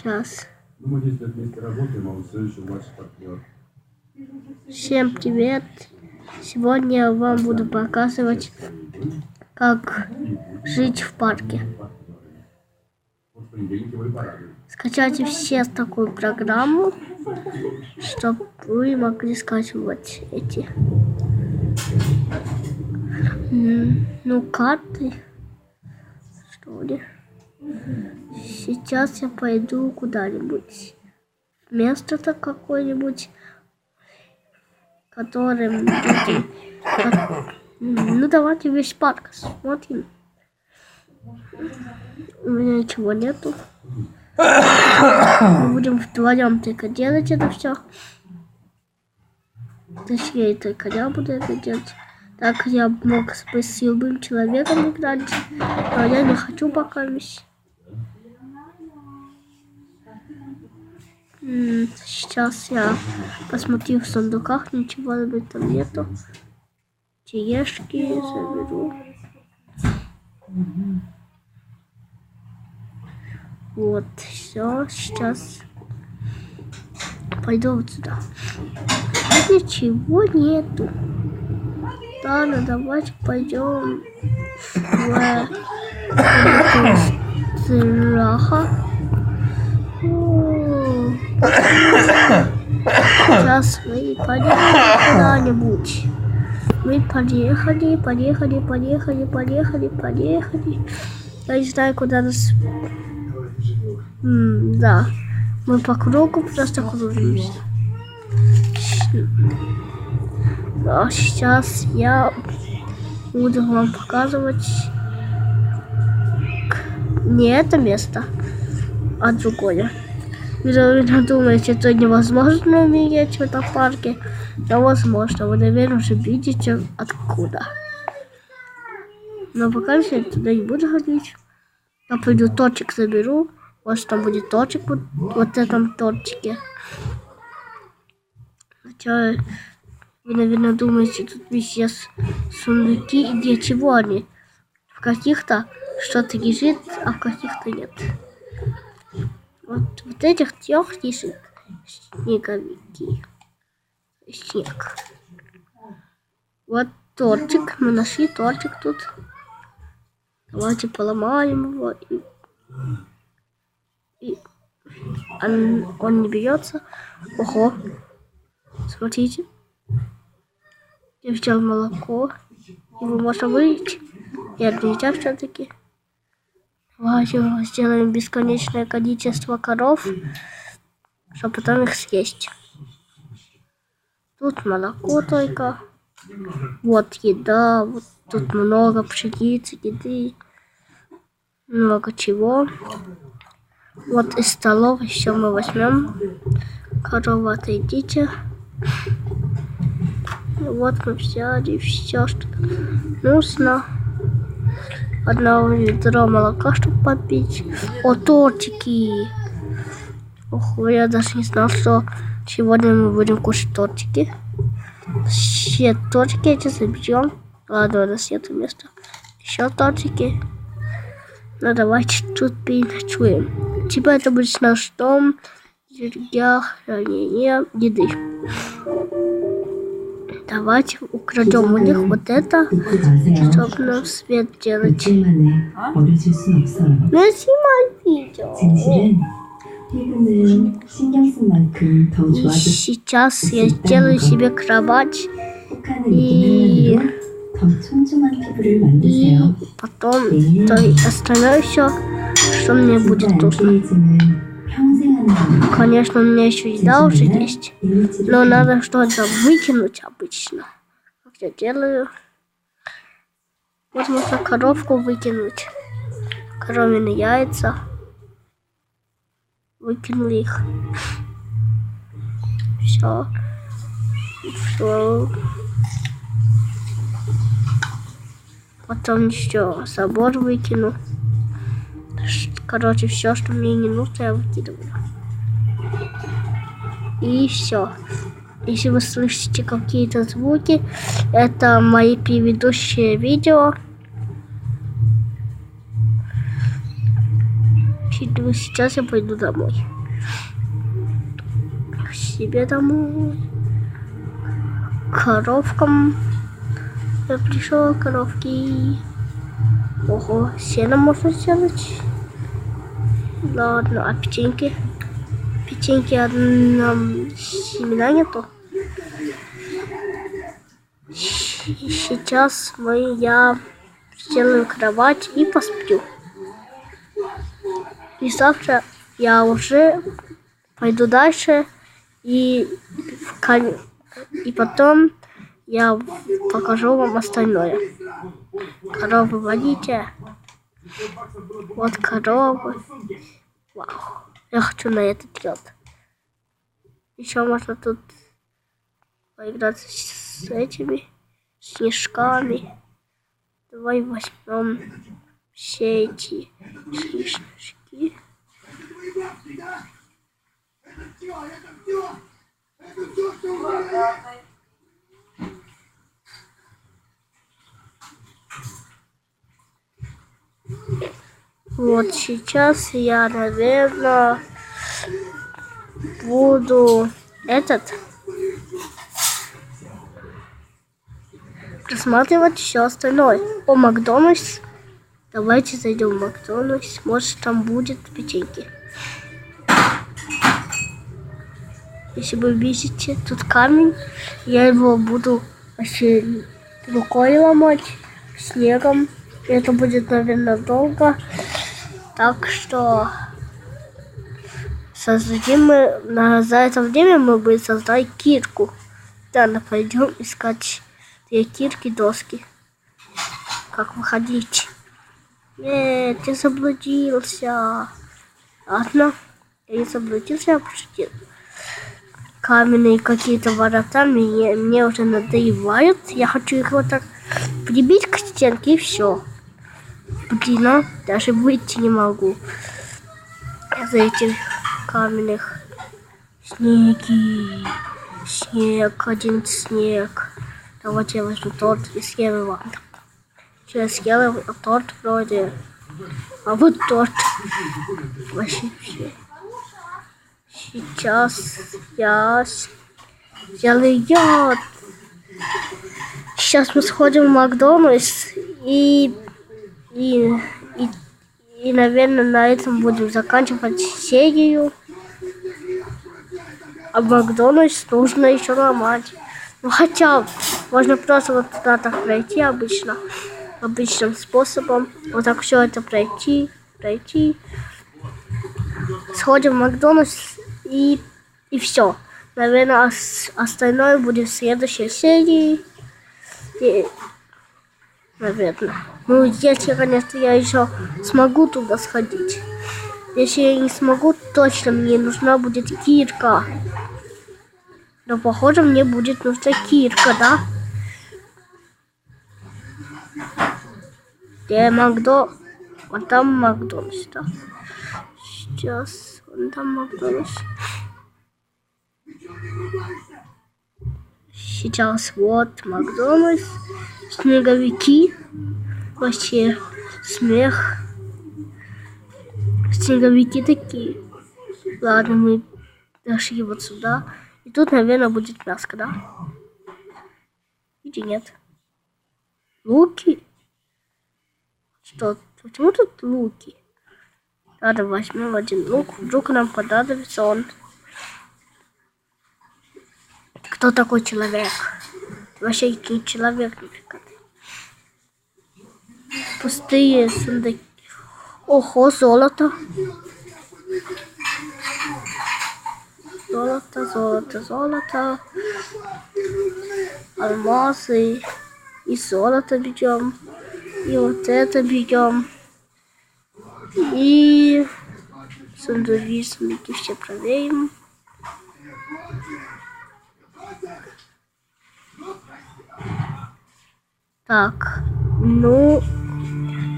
Сейчас. Ну, мы 10 лет вместе работаем, а он все еще младший партнер. Всем привет! Сегодня я вам буду показывать, как жить в парке. Скачайте все такую программу, чтобы вы могли скачивать эти ну карты что ли. Сейчас я пойду куда-нибудь место-то какое-нибудь, которым ну давайте весь парк смотрим. У меня ничего нету. Мы будем вдвоем только делать это все. Точнее, только я буду это делать. Так я мог с любым человеком играть, но я не хочу пока весь. Сейчас я посмотрю в сундуках, ничего об этом нету. Тележки заберу. Вот, все, сейчас пойду вот сюда. Тут ничего нету. Ладно, давайте пойдем в страха. Сейчас мы поедем куда-нибудь. Мы поехали, поехали, поехали, поехали, поехали. Я не знаю, куда нас М, да. Мы по кругу просто кружимся. А сейчас я буду вам показывать не это место, а другое. Наверное, думаете, это невозможно умереть в этом парке. Но возможно, вы, наверное, уже видите откуда. Но пока я туда не буду ходить. Я пойду тортик заберу. Что там будет тортик вот, вот этом тортике. Хотя вы, наверное, думаете, тут везде сундуки и для чего они? В каких-то что-то лежит, а в каких-то нет. Вот, вот этих трех лежит снеговики. Снег. Вот тортик. Мы нашли тортик тут. Давайте поломаем его и и он, он не бьется. Ого. Смотрите. Я взял молоко. Его можно вылить. Нет, нельзя все-таки. Давайте сделаем бесконечное количество коров, чтобы потом их съесть. Тут молоко только. Вот еда. Вот тут много пшеницы, еды. Много чего. Вот из столовой все мы возьмем. Корова, отойдите. Вот мы взяли все, что нужно. Одно ведро молока, чтобы попить. О, тортики. Ого, я даже не знал, что сегодня мы будем кушать тортики. Все тортики эти заберем. Ладно, у нас нет места. Еще тортики. Ну давайте тут переночуем. Типа это будет наш дом для хранения еды. Давайте украдем у них вот это, чтобы нам свет делать. А? Ну, снимай видео. И сейчас я сделаю себе кровать и, и потом то остальное все, что мне будет нужно. Конечно, у меня еще еда уже есть. Но надо что-то выкинуть обычно. Как я делаю. Вот можно коровку выкинуть. Коровины яйца. Выкинули их. Все. Все. Потом еще собор выкину. Короче, все, что мне не нужно, я выкидываю. И все. Если вы слышите какие-то звуки, это мои предыдущие видео. Щи- Сейчас я пойду домой. К себе домой. К коровкам. Я пришел, коровки. Ого, сено можно сделать. Ладно, а? Печеньки одном семена нету. Сейчас мы, я сделаю кровать и посплю. И завтра я уже пойду дальше и, и потом я покажу вам остальное. Коровы водите. Вот коровы. Вау. Я хочу на это делать. Еще можно тут поиграться с этими снежками. Давай возьмем все эти снежки. Вот сейчас я, наверное, буду этот просматривать все остальное. О, Макдональдс. Давайте зайдем в Макдональдс. Может, там будет печеньки. Если вы видите, тут камень. Я его буду вообще рукой ломать, снегом. Это будет, наверное, долго. Так что создадим мы, на, за это время мы будем создать кирку. Да, пойдем искать две кирки, доски. Как выходить? Нет, я заблудился. Ладно, я не заблудился, я пошутил. Каменные какие-то ворота мне, мне уже надоевают. Я хочу их вот так прибить к стенке и все. Блин, а, даже выйти не могу. Из этих каменных. Снеги. Снег, один снег. Давайте я возьму торт и съем его. Я съел его торт вроде. А вот торт. Вообще. Сейчас я сделаю яд. Сейчас мы сходим в Макдональдс и и, и, и, наверное, на этом будем заканчивать серию. А Макдональдс нужно еще ломать. Ну, хотя, можно просто вот туда так пройти обычно. Обычным способом. Вот так все это пройти, пройти. Сходим в Макдональдс и, и все. Наверное, ос- остальное будет в следующей серии. Наверное. Ну, если, конечно, я еще смогу туда сходить. Если я не смогу, точно мне нужна будет кирка. Но, похоже, мне будет нужна кирка, да? Где Макдо... Вот там Макдональдс, да? Сейчас, вон там Макдональдс. Сейчас вот Макдональдс. Снеговики. Вообще смех. Снеговики такие. Ладно, мы дошли вот сюда. И тут, наверное, будет мяско, да? Или нет? Луки? Что? Почему тут луки? Ладно, возьмем один лук. Вдруг нам понадобится он. Кто такой человек? Вообще не человек, нифига. Ты. Пустые сундуки. Ого, золото. Золото, золото, золото. Алмазы. И золото берем. И вот это берем. И сундуки, сундуки все проверим. Так, ну,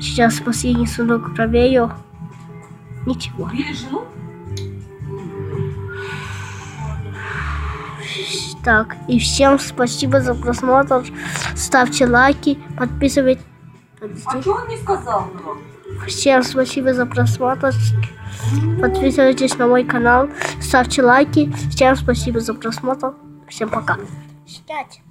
сейчас последний сундук проверю. Ничего. Так, и всем спасибо за просмотр. Ставьте лайки, подписывайтесь. А что он не сказал? Всем спасибо за просмотр. Подписывайтесь на мой канал, ставьте лайки. Всем спасибо за просмотр. Всем пока. Сидять.